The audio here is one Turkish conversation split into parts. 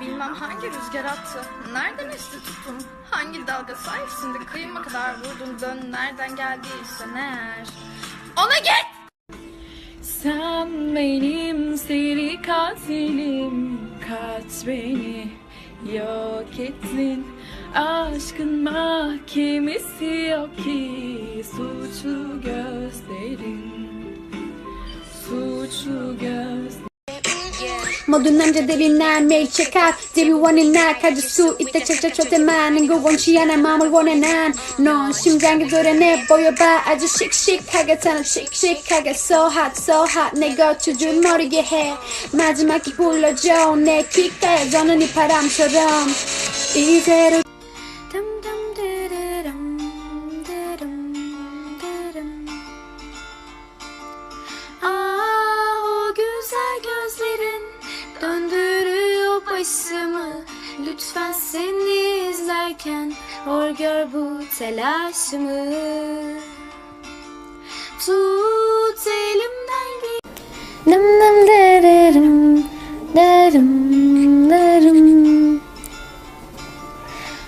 Bilmem hangi rüzgar attı. Nereden esti tutun? Hangi dalga sayesinde kıyıma kadar vurdun dön nereden geldiyse eğer. Ona git! Sen benim seri katilim Kaç beni yok ettin Aşkın mahkemesi yok ki Suçlu gözlerin Suçlu gözlerin 모든 남자들이 날 매일 check-out 데뷔 원인 날 가질 수 있다 찾아 절대만 거 원치 않아 마음을 원해 난넌 심장이 도려내 보여봐 아주 씩씩하게 사는 씩씩하게 so hot so hot 내 겉을 줄 모르게 해 마지막 기 불러줘 내 귓가에 저는 이 바람처럼 이대로 Lütfen seni izlerken hor gör bu telaşımı. Tut elimden git. Dım dım derim derim derim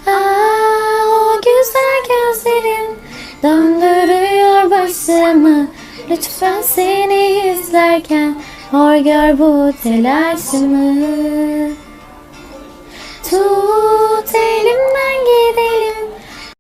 Ah o güzel gözlerin döndürüyor başımı. Lütfen seni izlerken hor gör bu telaşımı Tut elimden gidelim